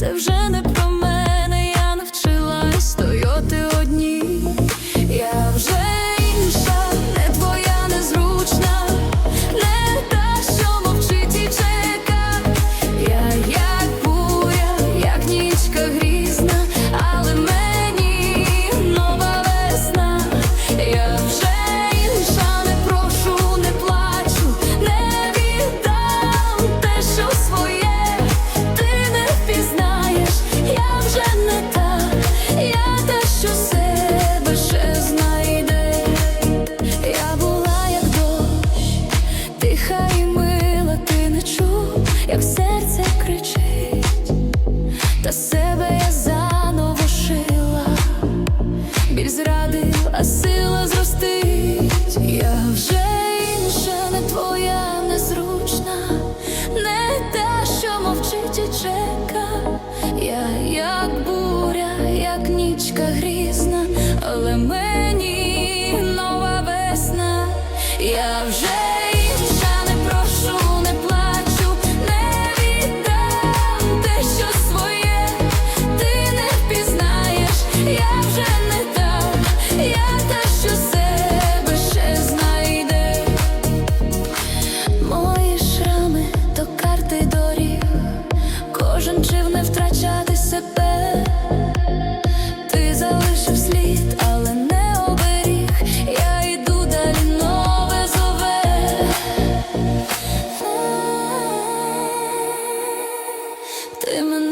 це вже не. як серце кричить, та себе я заново шила, біль зрадив, а сила зростить. Я вже інша, не твоя, незручна, не та, що мовчить і чека. Я як буря, як нічка грізна, але мені нова весна. Я вже вже не так, я та що себе ще знайде. Мої шрами то карти доріг, кожен жив не втрачати себе, ти залишив слід, але не оберіг, я йду далі нове. Ти мене